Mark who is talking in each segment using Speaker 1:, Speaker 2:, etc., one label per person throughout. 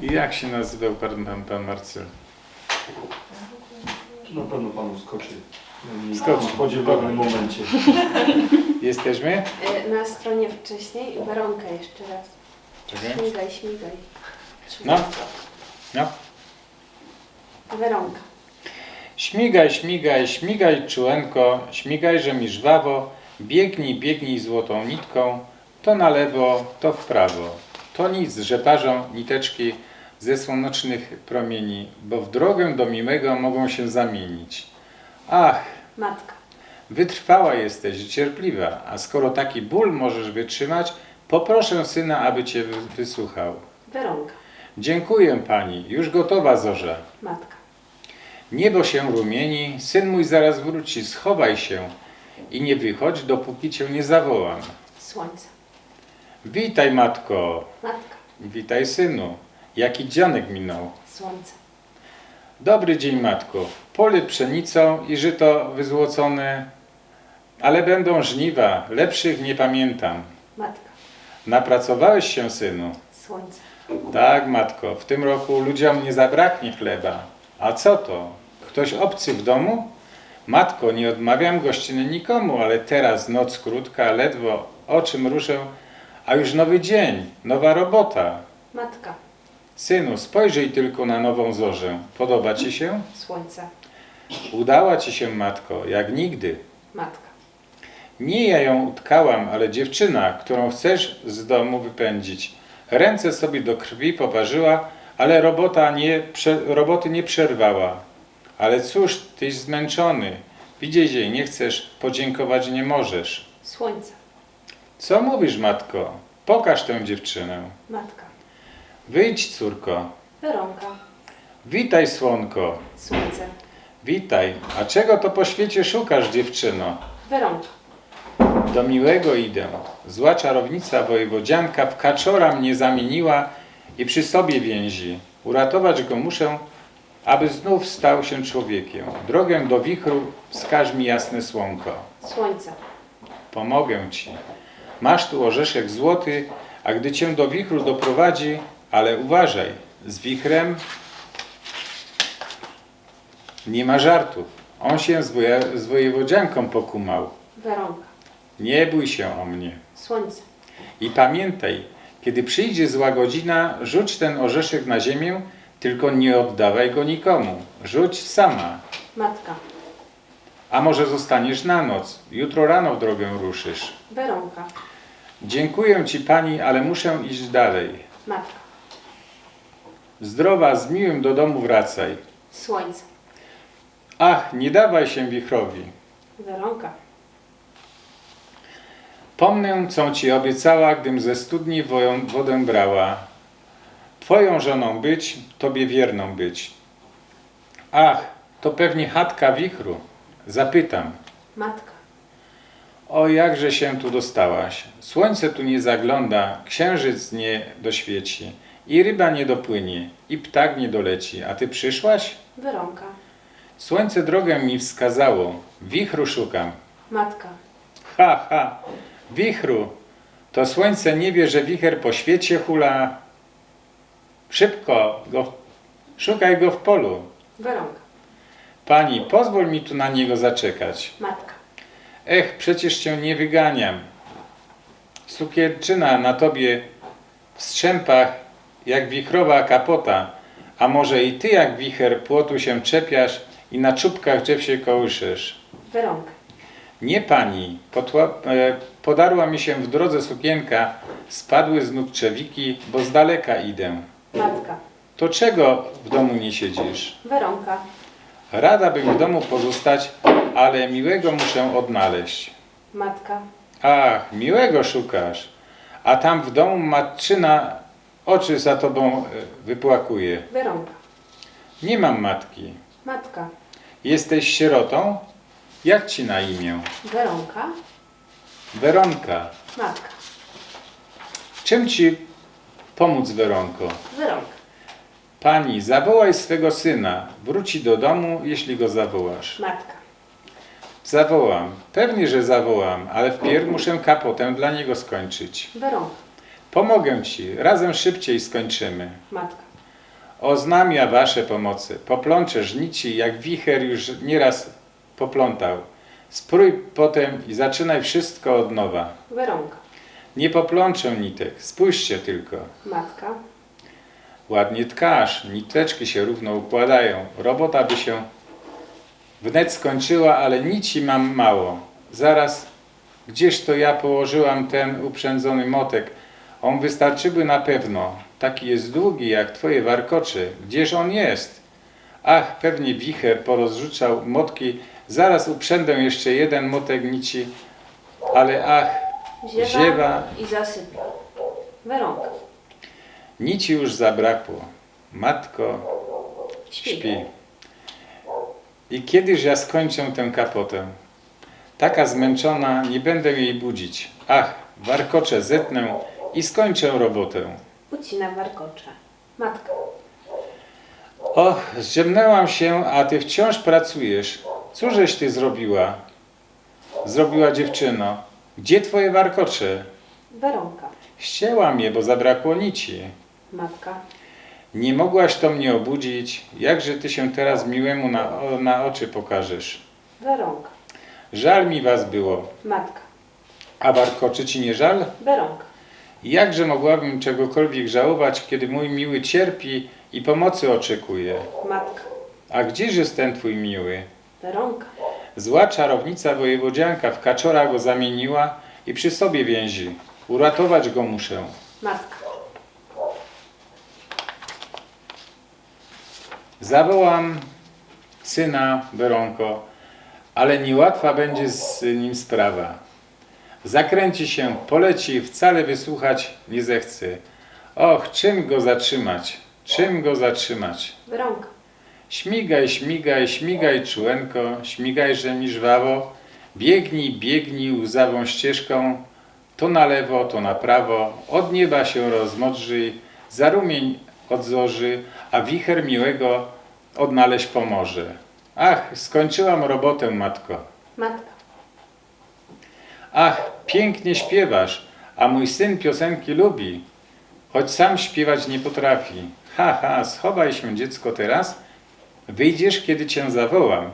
Speaker 1: Jak się nazywał pan, pan, pan Marcel?
Speaker 2: Na pewno panu skoczy.
Speaker 1: Skoczy.
Speaker 2: W spodziewanym momencie.
Speaker 1: Jesteśmy?
Speaker 3: E, Na stronie wcześniej Weronka jeszcze raz.
Speaker 1: Czekaj.
Speaker 3: Śmigaj, śmigaj.
Speaker 1: No. No.
Speaker 3: Weronka.
Speaker 1: Śmigaj, śmigaj, śmigaj czułenko, śmigajże mi żwawo, biegnij, biegnij złotą nitką, to na lewo, to w prawo. To nic, że parzą niteczki ze słonecznych promieni, bo w drogę do miłego mogą się zamienić. Ach,
Speaker 3: Matka.
Speaker 1: wytrwała jesteś, cierpliwa, a skoro taki ból możesz wytrzymać, poproszę syna, aby cię wy- wysłuchał.
Speaker 3: Weronka.
Speaker 1: Dziękuję pani, już gotowa zorza.
Speaker 3: Matka.
Speaker 1: Niebo się rumieni, syn mój zaraz wróci, schowaj się i nie wychodź, dopóki cię nie zawołam.
Speaker 3: Słońce.
Speaker 1: Witaj, matko,
Speaker 3: Matka.
Speaker 1: witaj, synu. Jaki dzianek minął.
Speaker 3: Słońce.
Speaker 1: Dobry dzień, matko. Pole pszenicą i żyto wyzłocone, ale będą żniwa, lepszych nie pamiętam.
Speaker 3: Matka.
Speaker 1: Napracowałeś się, synu?
Speaker 3: Słońce.
Speaker 1: Tak, matko, w tym roku ludziom nie zabraknie chleba. A co to? Ktoś obcy w domu? Matko, nie odmawiam gościny nikomu, ale teraz noc krótka, ledwo oczy mrużę, a już nowy dzień, nowa robota.
Speaker 3: Matka.
Speaker 1: Synu, spojrzyj tylko na nową zorzę. Podoba ci się?
Speaker 3: Słońce.
Speaker 1: Udała ci się, matko, jak nigdy.
Speaker 3: Matka.
Speaker 1: Nie ja ją utkałam, ale dziewczyna, którą chcesz z domu wypędzić. Ręce sobie do krwi poparzyła, ale robota nie, prze, roboty nie przerwała. Ale cóż, tyś zmęczony. Widzieć jej nie chcesz, podziękować nie możesz.
Speaker 3: Słońce.
Speaker 1: Co mówisz, matko? Pokaż tę dziewczynę.
Speaker 3: Matka.
Speaker 1: Wyjdź, córko.
Speaker 3: Weronka.
Speaker 1: Witaj, słonko.
Speaker 3: Słońce.
Speaker 1: Witaj. A czego to po świecie szukasz, dziewczyno?
Speaker 3: Weronka.
Speaker 1: Do miłego idę. Zła czarownica wojewodzianka w kaczora mnie zamieniła i przy sobie więzi. Uratować go muszę, aby znów stał się człowiekiem. Drogę do wichru wskaż mi jasne słonko.
Speaker 3: Słońce.
Speaker 1: Pomogę ci. Masz tu orzeszek złoty, a gdy cię do wichru doprowadzi, ale uważaj, z wichrem nie ma żartów. On się z, woje, z wojewodzianką pokumał.
Speaker 3: Weronka.
Speaker 1: Nie bój się o mnie.
Speaker 3: Słońce.
Speaker 1: I pamiętaj, kiedy przyjdzie zła godzina, rzuć ten orzeszek na ziemię, tylko nie oddawaj go nikomu. Rzuć sama.
Speaker 3: Matka.
Speaker 1: A może zostaniesz na noc, jutro rano w drogę ruszysz.
Speaker 3: Weronka.
Speaker 1: Dziękuję ci pani, ale muszę iść dalej.
Speaker 3: Matka.
Speaker 1: Zdrowa, z miłym do domu wracaj.
Speaker 3: Słońce.
Speaker 1: Ach, nie dawaj się wichrowi.
Speaker 3: Weronka.
Speaker 1: Pomnę, co ci obiecała, gdym ze studni wodę brała. Twoją żoną być, tobie wierną być. Ach, to pewnie chatka wichru. Zapytam.
Speaker 3: Matka.
Speaker 1: O, jakże się tu dostałaś? Słońce tu nie zagląda, księżyc nie doświeci, i ryba nie dopłynie, i ptak nie doleci. A ty przyszłaś?
Speaker 3: Weronka.
Speaker 1: Słońce drogę mi wskazało, wichru szukam.
Speaker 3: Matka.
Speaker 1: Ha, ha, wichru, to słońce nie wie, że wicher po świecie hula. Szybko, go, szukaj go w polu.
Speaker 3: Weronka.
Speaker 1: Pani, pozwól mi tu na niego zaczekać.
Speaker 3: Matka.
Speaker 1: Ech, przecież cię nie wyganiam. Sukienczyna na tobie w strzępach jak wichrowa kapota, a może i ty jak wicher płotu się czepiasz i na czubkach drzew się kołyszesz.
Speaker 3: Weronka.
Speaker 1: Nie pani, potła, e, podarła mi się w drodze sukienka, spadły z nóg trzewiki, bo z daleka idę.
Speaker 3: Matka.
Speaker 1: To czego w domu nie siedzisz?
Speaker 3: Weronka.
Speaker 1: Rada bym w domu pozostać, ale miłego muszę odnaleźć.
Speaker 3: Matka.
Speaker 1: Ach, miłego szukasz, a tam w domu matczyna oczy za tobą e, wypłakuje.
Speaker 3: Weronka.
Speaker 1: Nie mam matki.
Speaker 3: Matka.
Speaker 1: Jesteś sierotą? Jak ci na imię?
Speaker 3: Weronka.
Speaker 1: Weronka.
Speaker 3: Matka.
Speaker 1: Czym ci pomóc, Weronko?
Speaker 3: Weronka.
Speaker 1: Pani, zawołaj swego syna. Wróci do domu, jeśli go zawołasz.
Speaker 3: Matka.
Speaker 1: Zawołam. Pewnie, że zawołam, ale wpierw muszę kapotę dla niego skończyć.
Speaker 3: Weronka.
Speaker 1: Pomogę ci, razem szybciej skończymy.
Speaker 3: Matka.
Speaker 1: Oznamia wasze pomocy. Poplączesz nici, jak wicher już nieraz poplątał. Sprój potem i zaczynaj wszystko od nowa.
Speaker 3: Weronka.
Speaker 1: Nie poplączę nitek, spójrzcie tylko.
Speaker 3: Matka.
Speaker 1: Ładnie tkasz, niteczki się równo układają. Robota by się wnet skończyła, ale nici mam mało. Zaraz, gdzież to ja położyłam ten uprzędzony motek? On wystarczyłby na pewno. Taki jest długi jak twoje warkocze. Gdzież on jest? Ach, pewnie wicher porozrzucał motki. Zaraz uprzędę jeszcze jeden motek nici. Ale ach,
Speaker 3: Ziewa,
Speaker 1: Ziewa.
Speaker 3: i zasypia. Weronka.
Speaker 1: nici już zabrakło. Matko,
Speaker 3: Śpi.
Speaker 1: Śpi. I kiedyż ja skończę tę kapotę? Taka zmęczona, nie będę jej budzić. Ach, warkocze zetnę i skończę robotę.
Speaker 3: Ucina warkocze. Matka.
Speaker 1: Och, zdziemnęłam się, a ty wciąż pracujesz. Cóżeś ty zrobiła? Zrobiła dziewczyno. Gdzie twoje warkocze?
Speaker 3: Weronka.
Speaker 1: Ścięłam je, bo zabrakło nici.
Speaker 3: Matka.
Speaker 1: Nie mogłaś to mnie obudzić. Jakże ty się teraz miłemu na, na oczy pokażesz?
Speaker 3: Weronka.
Speaker 1: Żal mi was było.
Speaker 3: Matka.
Speaker 1: A warkoczy ci nie żal?
Speaker 3: Weronka.
Speaker 1: Jakże mogłabym czegokolwiek żałować, kiedy mój miły cierpi i pomocy oczekuje?
Speaker 3: Matka.
Speaker 1: A gdzież jest ten twój miły?
Speaker 3: Weronka.
Speaker 1: Zła czarownica wojewodzianka w kaczora go zamieniła i przy sobie więzi. Uratować go muszę.
Speaker 3: Matka.
Speaker 1: Zawołam syna Weronko, ale niełatwa będzie z nim sprawa. Zakręci się, poleci, wcale wysłuchać nie zechce. Och, czym go zatrzymać? Czym go zatrzymać?
Speaker 3: Weronka.
Speaker 1: Śmigaj, śmigaj, śmigaj, czułenko, śmigajże mi żwawo. Biegnij, biegnij łzawą ścieżką, to na lewo, to na prawo. Od nieba się rozmodrzy, zarumień od zorzy, a wicher miłego odnaleźć pomoże. Ach, skończyłam robotę, matko.
Speaker 3: Matka.
Speaker 1: Ach, pięknie śpiewasz, a mój syn piosenki lubi, choć sam śpiewać nie potrafi. Ha, ha, schowaj się dziecko teraz, wyjdziesz, kiedy cię zawołam.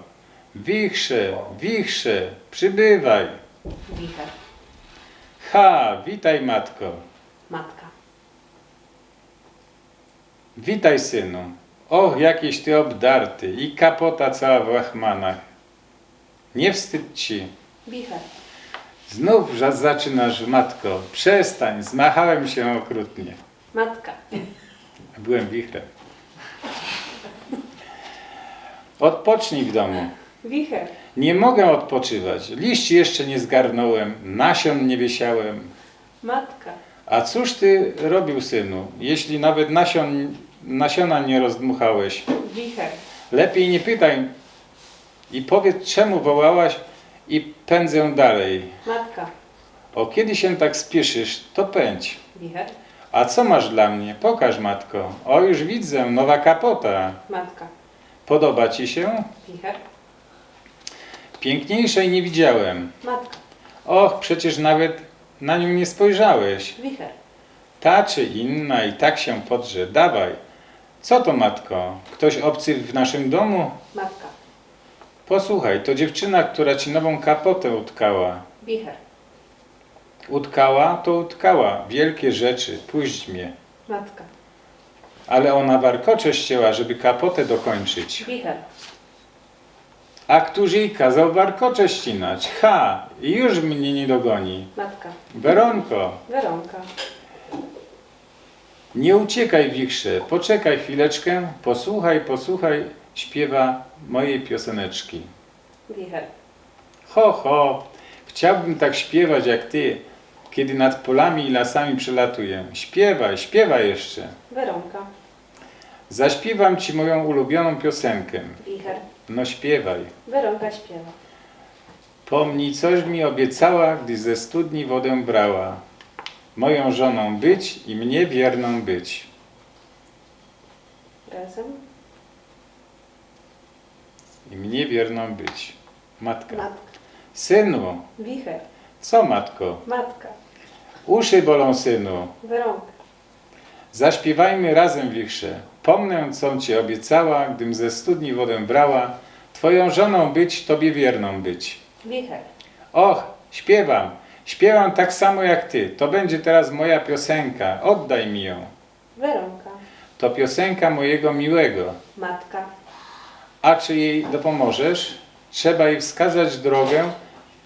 Speaker 1: Wichrze, wichrze, przybywaj.
Speaker 3: Wicher.
Speaker 1: Ha, witaj matko,
Speaker 3: Matka.
Speaker 1: Witaj synu. Och, jakiś ty obdarty i kapota cała w łachmanach. Nie wstyd ci.
Speaker 3: Wicher.
Speaker 1: Znów za- zaczynasz, matko. Przestań, zmachałem się okrutnie.
Speaker 3: Matka.
Speaker 1: Byłem wichrem. Odpocznij w domu.
Speaker 3: Wicher.
Speaker 1: Nie mogę odpoczywać. Liści jeszcze nie zgarnąłem, nasion nie wiesiałem.
Speaker 3: Matka.
Speaker 1: A cóż ty robił, synu, jeśli nawet nasion, nasiona nie rozdmuchałeś?
Speaker 3: Wicher.
Speaker 1: Lepiej nie pytaj i powiedz, czemu wołałaś i pędzę dalej.
Speaker 3: Matka.
Speaker 1: O kiedy się tak spieszysz, to pędź.
Speaker 3: Wicher.
Speaker 1: A co masz dla mnie? Pokaż, matko. O, już widzę, nowa kapota.
Speaker 3: Matka.
Speaker 1: Podoba ci się?
Speaker 3: Wicher.
Speaker 1: Piękniejszej nie widziałem.
Speaker 3: Matka.
Speaker 1: Och, przecież nawet na nią nie spojrzałeś.
Speaker 3: Wicher.
Speaker 1: Ta czy inna i tak się podrze. Dawaj. Co to, matko? Ktoś obcy w naszym domu?
Speaker 3: Matka.
Speaker 1: Posłuchaj, to dziewczyna, która ci nową kapotę utkała.
Speaker 3: Wicher.
Speaker 1: Utkała, to utkała. Wielkie rzeczy. Puść mnie.
Speaker 3: Matka.
Speaker 1: Ale ona warkocze ścięła, żeby kapotę dokończyć.
Speaker 3: Wicher.
Speaker 1: A któż jej kazał warkocze ścinać? Ha! I już mnie nie dogoni.
Speaker 3: Matka.
Speaker 1: Weronko,
Speaker 3: Weronka.
Speaker 1: Nie uciekaj wichrze, poczekaj chwileczkę, posłuchaj, posłuchaj, śpiewa mojej pioseneczki.
Speaker 3: Wicher.
Speaker 1: Ho, ho, chciałbym tak śpiewać jak ty, kiedy nad polami i lasami przelatuję. Śpiewaj, śpiewaj jeszcze.
Speaker 3: Weronka.
Speaker 1: Zaśpiewam ci moją ulubioną piosenkę.
Speaker 3: Wicher.
Speaker 1: No śpiewaj.
Speaker 3: Weronka śpiewa.
Speaker 1: Pomnij, coś mi obiecała, gdy ze studni wodę brała. Moją żoną być i mnie wierną być.
Speaker 3: Razem.
Speaker 1: I mnie wierną być. Matka.
Speaker 3: Matka.
Speaker 1: Synu,
Speaker 3: Wicher.
Speaker 1: co matko?
Speaker 3: Matka.
Speaker 1: Uszy bolą, synu.
Speaker 3: Weronka.
Speaker 1: Zaśpiewajmy razem wichrze. Pomnę, co ci obiecała, gdym ze studni wodę brała. Twoją żoną być, tobie wierną być.
Speaker 3: Wicher.
Speaker 1: Och, śpiewam. Śpiewam tak samo jak ty. To będzie teraz moja piosenka. Oddaj mi ją.
Speaker 3: Weronka.
Speaker 1: To piosenka mojego miłego.
Speaker 3: Matka.
Speaker 1: A czy jej dopomożesz? Trzeba jej wskazać drogę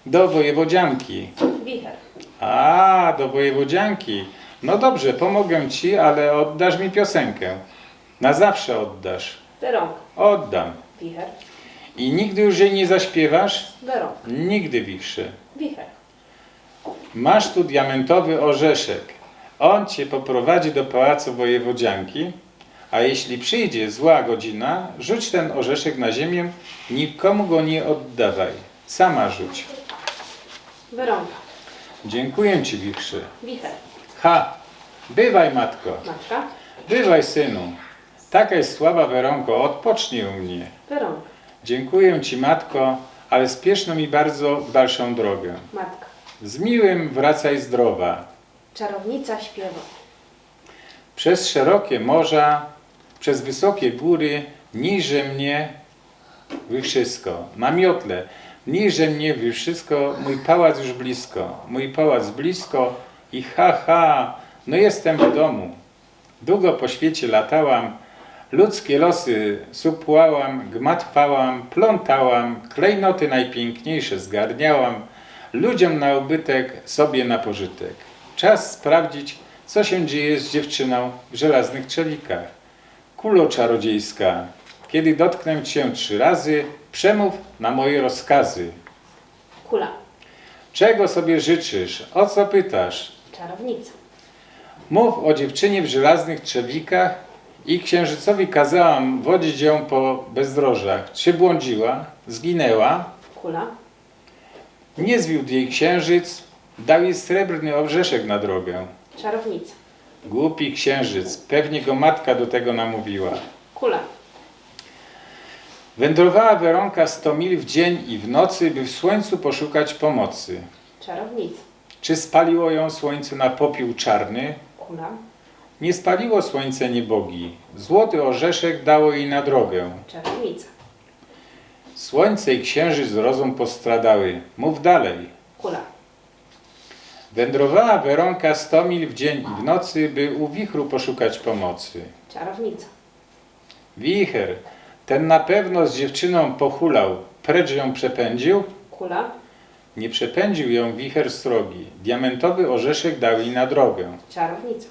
Speaker 1: do wojewodzianki.
Speaker 3: Wicher.
Speaker 1: A, do wojewodzianki. No dobrze, pomogę ci, ale oddasz mi piosenkę. Na zawsze oddasz.
Speaker 3: Weronka.
Speaker 1: Oddam.
Speaker 3: Wicher.
Speaker 1: I nigdy już jej nie zaśpiewasz?
Speaker 3: Weronka.
Speaker 1: Nigdy, Wichrze.
Speaker 3: Wicher.
Speaker 1: Masz tu diamentowy orzeszek. On cię poprowadzi do pałacu wojewodzianki, a jeśli przyjdzie zła godzina, rzuć ten orzeszek na ziemię, nikomu go nie oddawaj. Sama rzuć.
Speaker 3: Weronka.
Speaker 1: Dziękuję ci, Wichrze.
Speaker 3: Wicher.
Speaker 1: Ha! Bywaj, matko.
Speaker 3: Matka.
Speaker 1: Bywaj, synu. Taka jest słaba Weronko, odpocznij u mnie.
Speaker 3: Weronka.
Speaker 1: Dziękuję ci, matko, ale spieszno mi bardzo w dalszą drogę.
Speaker 3: Matka.
Speaker 1: Z miłym wracaj zdrowa.
Speaker 3: Czarownica śpiewa.
Speaker 1: Przez szerokie morza, przez wysokie góry, niże mnie wszystko. Na miotle, niże mnie wszystko, mój pałac już blisko, mój pałac blisko i ha, ha, no jestem w domu. Długo po świecie latałam, ludzkie losy supłałam, gmatwałam, plątałam, klejnoty najpiękniejsze zgarniałam, ludziom na ubytek, sobie na pożytek. Czas sprawdzić, co się dzieje z dziewczyną w żelaznych trzelikach. Kulo czarodziejska, kiedy dotknę cię trzy razy, przemów na moje rozkazy.
Speaker 3: Kula.
Speaker 1: Czego sobie życzysz? O co pytasz?
Speaker 3: Czarownica.
Speaker 1: Mów o dziewczynie w żelaznych trzewikach i księżycowi kazałam wodzić ją po bezdrożach. Czy błądziła? Zginęła?
Speaker 3: Kula.
Speaker 1: Nie zwiódł jej księżyc, dał jej srebrny orzeszek na drogę.
Speaker 3: Czarownica.
Speaker 1: Głupi księżyc, pewnie go matka do tego namówiła.
Speaker 3: Kula.
Speaker 1: Wędrowała Weronka sto mil w dzień i w nocy, by w słońcu poszukać pomocy.
Speaker 3: Czarownica.
Speaker 1: Czy spaliło ją słońce na popiół czarny?
Speaker 3: Kula.
Speaker 1: Nie spaliło słońce niebogi. Złoty orzeszek dało jej na drogę.
Speaker 3: Czarownica.
Speaker 1: Słońce i księżyc rozum postradały. Mów dalej.
Speaker 3: Kula.
Speaker 1: Wędrowała Weronka sto mil w dzień i w nocy, by u wichru poszukać pomocy.
Speaker 3: Czarownica.
Speaker 1: Wicher, ten na pewno z dziewczyną pochulał, precz ją przepędził?
Speaker 3: Kula.
Speaker 1: Nie przepędził ją wicher srogi. Diamentowy orzeszek dał jej na drogę.
Speaker 3: Czarownica.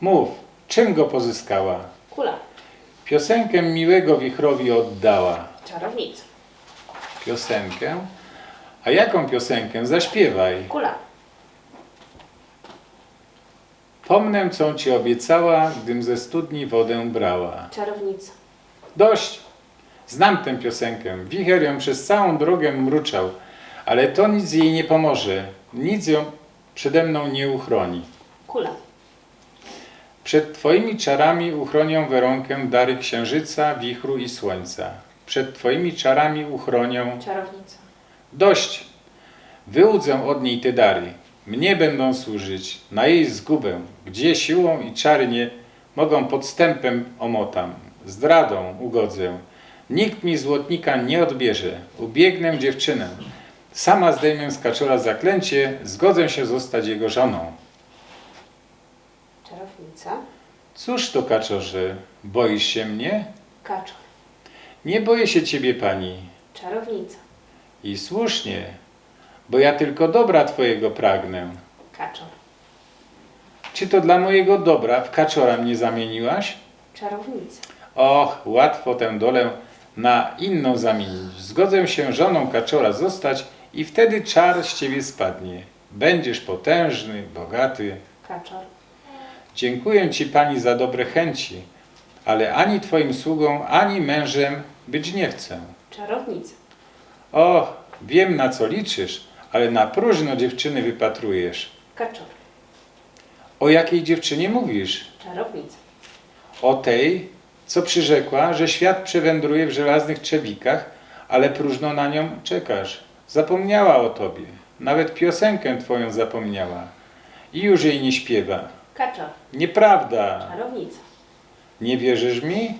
Speaker 1: Mów, czym go pozyskała?
Speaker 3: Kula.
Speaker 1: Piosenkę miłego wichrowi oddała.
Speaker 3: Czarownica.
Speaker 1: Piosenkę? A jaką piosenkę? Zaśpiewaj.
Speaker 3: Kula.
Speaker 1: Pomnę, co ci obiecała, gdym ze studni wodę brała.
Speaker 3: Czarownica.
Speaker 1: Dość! Znam tę piosenkę. Wicher ją przez całą drogę mruczał, ale to nic jej nie pomoże. Nic ją przede mną nie uchroni.
Speaker 3: Kula.
Speaker 1: Przed Twoimi czarami uchronią Weronkę dary księżyca, wichru i słońca. Przed Twoimi czarami uchronią...
Speaker 3: Czarownica.
Speaker 1: Dość! Wyłudzę od niej te dary. Mnie będą służyć, na jej zgubę, gdzie siłą i czary nie mogą podstępem omotam. Zdradą ugodzę. Nikt mi złotnika nie odbierze. Ubiegnę dziewczynę. Sama zdejmę z kaczora zaklęcie, zgodzę się zostać jego żoną.
Speaker 3: Czarownica.
Speaker 1: Cóż to, kaczorze, boisz się mnie?
Speaker 3: Kaczor.
Speaker 1: Nie boję się ciebie, pani.
Speaker 3: Czarownica.
Speaker 1: I słusznie, bo ja tylko dobra twojego pragnę.
Speaker 3: Kaczor.
Speaker 1: Czy to dla mojego dobra w kaczora mnie zamieniłaś?
Speaker 3: Czarownica.
Speaker 1: Och, łatwo tę dolę na inną zamienić. Zgodzę się żoną kaczora zostać i wtedy czar z ciebie spadnie. Będziesz potężny, bogaty.
Speaker 3: Kaczor.
Speaker 1: Dziękuję ci pani za dobre chęci, ale ani twoim sługą, ani mężem być nie chcę.
Speaker 3: Czarownica.
Speaker 1: Och, wiem na co liczysz, ale na próżno dziewczyny wypatrujesz.
Speaker 3: Kaczor.
Speaker 1: O jakiej dziewczynie mówisz?
Speaker 3: Czarownica.
Speaker 1: O tej, co przyrzekła, że świat przewędruje w żelaznych trzewikach, ale próżno na nią czekasz. Zapomniała o tobie. Nawet piosenkę twoją zapomniała. i już jej nie śpiewa.
Speaker 3: Kaczor.
Speaker 1: Nieprawda.
Speaker 3: Czarownica.
Speaker 1: Nie wierzysz mi?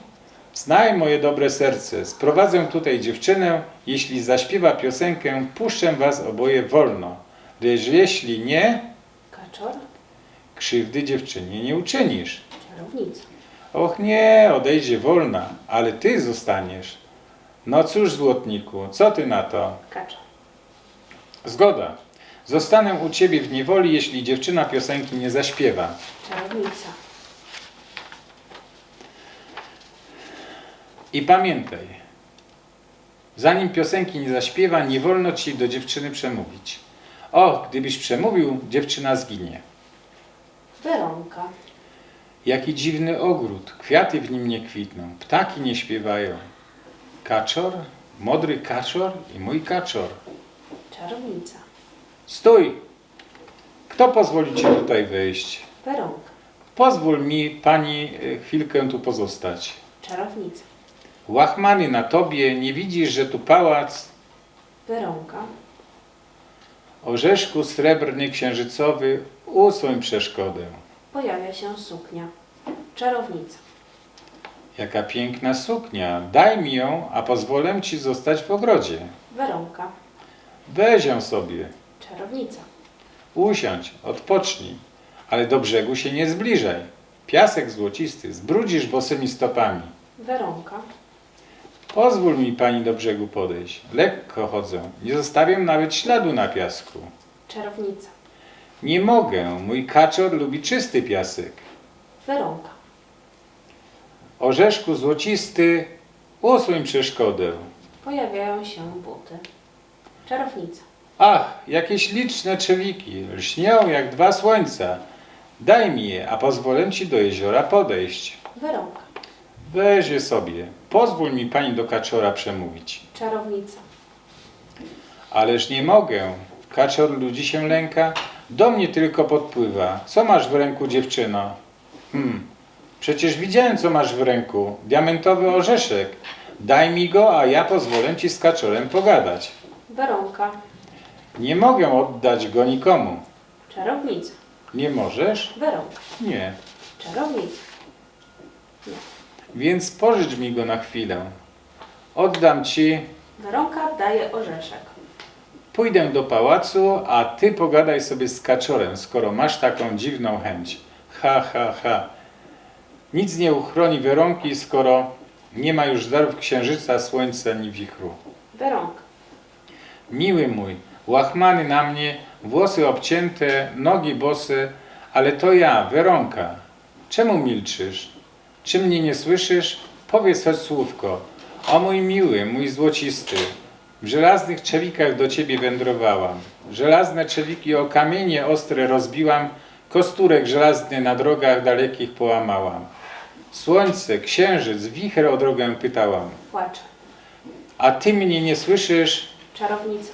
Speaker 1: Znaj moje dobre serce. Sprowadzę tutaj dziewczynę. Jeśli zaśpiewa piosenkę, puszczę was oboje wolno. Lecz jeśli nie,
Speaker 3: Kaczor.
Speaker 1: krzywdy dziewczynie nie uczynisz.
Speaker 3: Czarownica.
Speaker 1: Och nie, odejdzie wolna, ale ty zostaniesz. No cóż, złotniku, co ty na to?
Speaker 3: Kaczor.
Speaker 1: Zgoda. Zostanę u ciebie w niewoli, jeśli dziewczyna piosenki nie zaśpiewa.
Speaker 3: Czarownica.
Speaker 1: I pamiętaj, zanim piosenki nie zaśpiewa, nie wolno ci do dziewczyny przemówić. O, gdybyś przemówił, dziewczyna zginie.
Speaker 3: Weronka.
Speaker 1: Jaki dziwny ogród, kwiaty w nim nie kwitną, ptaki nie śpiewają. Kaczor, modry kaczor i mój kaczor.
Speaker 3: Czarownica.
Speaker 1: Stój! Kto pozwoli ci tutaj wejść?
Speaker 3: Weronka.
Speaker 1: Pozwól mi, pani, chwilkę tu pozostać.
Speaker 3: Czarownica.
Speaker 1: Łachmany na tobie, nie widzisz, że tu pałac,
Speaker 3: Weronka.
Speaker 1: orzeszku srebrny księżycowy, usuń przeszkodę.
Speaker 3: Pojawia się suknia. Czarownica.
Speaker 1: Jaka piękna suknia, daj mi ją, a pozwolę ci zostać w ogrodzie.
Speaker 3: Weronka.
Speaker 1: Weź ją sobie,
Speaker 3: Czarownica.
Speaker 1: usiądź, odpocznij, ale do brzegu się nie zbliżaj. Piasek złocisty, zbrudzisz bosymi stopami.
Speaker 3: Weronka.
Speaker 1: Pozwól mi pani do brzegu podejść. Lekko chodzę, nie zostawię nawet śladu na piasku.
Speaker 3: Czarownica.
Speaker 1: Nie mogę, mój kaczor lubi czysty piasek.
Speaker 3: Weronka.
Speaker 1: Orzeszku złocisty, usuń przeszkodę.
Speaker 3: Pojawiają się buty. Czarownica.
Speaker 1: Ach, jakie śliczne trzewiki, lśnią jak dwa słońca. Daj mi je, a pozwolę ci do jeziora podejść.
Speaker 3: Weronka.
Speaker 1: Weź je sobie. Pozwól mi pani do kaczora przemówić.
Speaker 3: Czarownica.
Speaker 1: Ależ nie mogę. Kaczor ludzi się lęka, do mnie tylko podpływa. Co masz w ręku, dziewczyno? Hmm, przecież widziałem, co masz w ręku. Diamentowy orzeszek. Daj mi go, a ja pozwolę ci z kaczorem pogadać.
Speaker 3: Weronka.
Speaker 1: Nie mogę oddać go nikomu.
Speaker 3: Czarownica.
Speaker 1: Nie możesz?
Speaker 3: Weronka.
Speaker 1: Nie.
Speaker 3: Czarownica.
Speaker 1: Więc pożycz mi go na chwilę. Oddam ci,
Speaker 3: Weronka daje orzeszek.
Speaker 1: pójdę do pałacu, a ty pogadaj sobie z kaczorem, skoro masz taką dziwną chęć. Ha, ha, ha. Nic nie uchroni Weronki, skoro nie ma już darów księżyca, słońca ani wichru.
Speaker 3: Weronka.
Speaker 1: Miły mój, łachmany na mnie, włosy obcięte, nogi bose, ale to ja, Weronka. Czemu milczysz? Czy mnie nie słyszysz? Powiedz choć słówko. O mój miły, mój złocisty, w żelaznych czewikach do ciebie wędrowałam. Żelazne czewiki o kamienie ostre rozbiłam, kosturek żelazny na drogach dalekich połamałam. Słońce, księżyc, wicher o drogę pytałam.
Speaker 3: Płacze.
Speaker 1: A ty mnie nie słyszysz?
Speaker 3: Czarownica.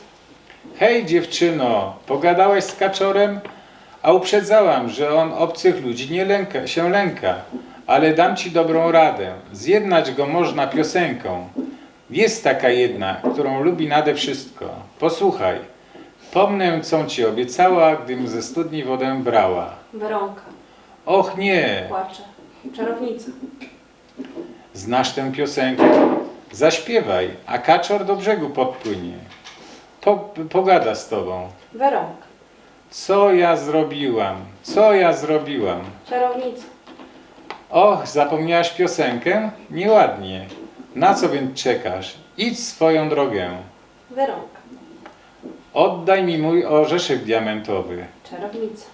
Speaker 1: Hej dziewczyno, pogadałaś z kaczorem? A uprzedzałam, że on obcych ludzi nie lęka, się lęka. Ale dam ci dobrą radę. Zjednać go można piosenką. Jest taka jedna, którą lubi nade wszystko. Posłuchaj. Pomnę, co ci obiecała, gdym ze studni wodę brała.
Speaker 3: Weronka.
Speaker 1: Och nie,
Speaker 3: Płacze. Czarownica.
Speaker 1: znasz tę piosenkę? Zaśpiewaj, a kaczor do brzegu podpłynie. Po, pogada z tobą.
Speaker 3: Weronka.
Speaker 1: Co ja zrobiłam? Co ja zrobiłam?
Speaker 3: Czarownica.
Speaker 1: Och, zapomniałaś piosenkę? Nieładnie. Na co więc czekasz? Idź swoją drogę.
Speaker 3: Weronka.
Speaker 1: Oddaj mi mój orzeszek diamentowy.
Speaker 3: Czarownica.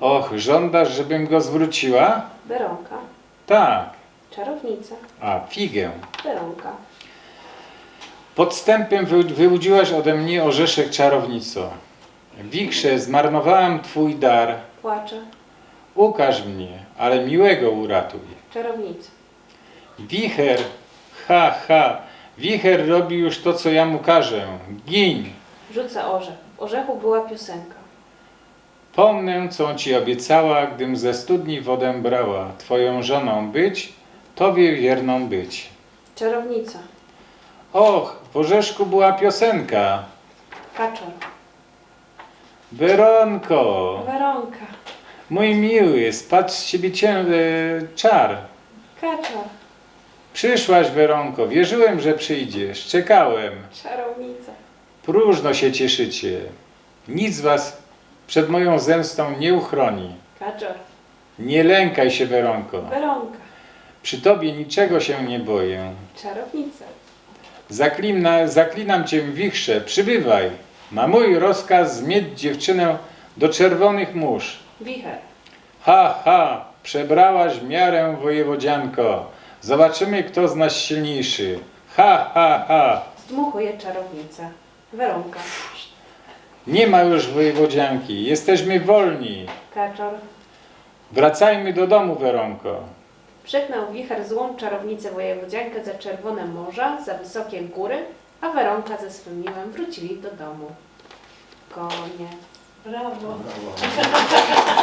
Speaker 1: Och, żądasz, żebym go zwróciła?
Speaker 3: Weronka.
Speaker 1: Tak.
Speaker 3: Czarownica.
Speaker 1: A, figę.
Speaker 3: Weronka.
Speaker 1: Podstępem wy, wyłudziłaś ode mnie orzeszek czarownico. Wichrze, zmarnowałam twój dar.
Speaker 3: Płacze.
Speaker 1: Ukaż mnie, ale miłego uratuj.
Speaker 3: Czarownica.
Speaker 1: Wicher, ha, ha, wicher robi już to, co ja mu każę. Giń,
Speaker 3: Rzuca orzech. W orzechu była piosenka.
Speaker 1: pomnę, co ci obiecała, gdym ze studni wodę brała. Twoją żoną być, tobie wierną być.
Speaker 3: Czarownica.
Speaker 1: Och, w orzeszku była piosenka.
Speaker 3: Kaczor.
Speaker 1: Weronko,
Speaker 3: Weronka.
Speaker 1: Mój miły, spadł z ciebie cię, e, czar.
Speaker 3: Kaczor.
Speaker 1: Przyszłaś, Weronko, wierzyłem, że przyjdziesz, czekałem.
Speaker 3: Czarownica.
Speaker 1: Próżno się cieszycie. Nic was przed moją zemstą nie uchroni.
Speaker 3: Kaczor.
Speaker 1: Nie lękaj się, Weronko.
Speaker 3: Weronka.
Speaker 1: Przy tobie niczego się nie boję.
Speaker 3: Czarownica.
Speaker 1: Zaklina, zaklinam cię wichrze, przybywaj. Na mój rozkaz zmieć dziewczynę do czerwonych mórz.
Speaker 3: Wicher.
Speaker 1: Ha, ha, przebrałaś miarę, wojewodzianko. Zobaczymy, kto z nas silniejszy. Ha, ha, ha.
Speaker 3: Zdmuchuje czarownica. Weronka.
Speaker 1: Nie ma już wojewodzianki, jesteśmy wolni.
Speaker 3: Kaczor.
Speaker 1: Wracajmy do domu, Weronko.
Speaker 3: Przegnał wicher złą czarownicę wojewodziankę za czerwone morza, za wysokie góry, a Weronka ze swym miłem wrócili do domu. Koniec. Bravo.
Speaker 2: Bravo.